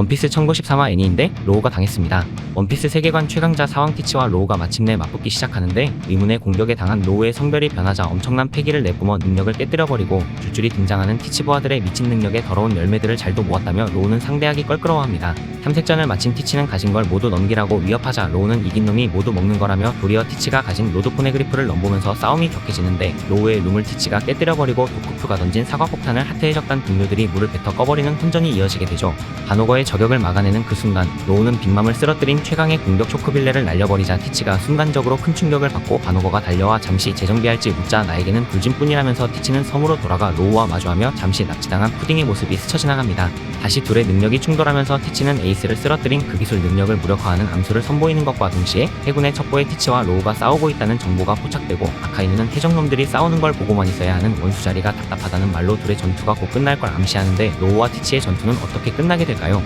원피스 1093화 애니인데 로우가 당했습니다. 원피스 세계관 최강자 사왕 티치와 로우가 마침내 맞붙기 시작하는데 의문의 공격에 당한 로우의 성별이 변하자 엄청난 패기를 내뿜어 능력을 깨뜨려버리고 줄줄이 등장하는 티치 부하들의 미친 능력에 더러운 열매들을 잘도 모았다며 로우는 상대하기 껄끄러워합니다. 탐색전을 마친 티치는 가진 걸 모두 넘기라고 위협하자 로우는 이긴 놈이 모두 먹는 거라며 도리어 티치가 가진 로드 포네그리프를 넘보면서 싸움이 격해지는데 로우의 룸을 티치가 깨뜨려버리고 도쿠프가 던진 사과폭탄을 하트에 적단 동료들이 물을 뱉어 꺼버리는 혼전이 이어지게 되죠. 바노거의 저격을 막아내는 그 순간 로우는 빅맘을 쓰러뜨린 최강의 공격 초크빌레를 날려버리자 티치가 순간적으로 큰 충격을 받고 바노거가 달려와 잠시 재정비할지 묻자 나에게는 불진뿐이라면서 티치는 섬으로 돌아가 로우와 마주하며 잠시 납치당한 푸딩의 모습이 스쳐 지나갑니다. 다시 둘의 능력이 충돌하면서 티치는 에이스를 쓰러뜨린 그 기술 능력을 무력화하는 암수를 선보이는 것과 동시에 해군의 첩보에 티치와 로우가 싸우고 있다는 정보가 포착되고 아카이누는 해적놈들이 싸우는 걸 보고만 있어야 하는 원수 자리가 답답하다는 말로 둘의 전투가 곧 끝날 걸 암시하는데 로우와 티치의 전투는 어떻게 끝나게 될까요?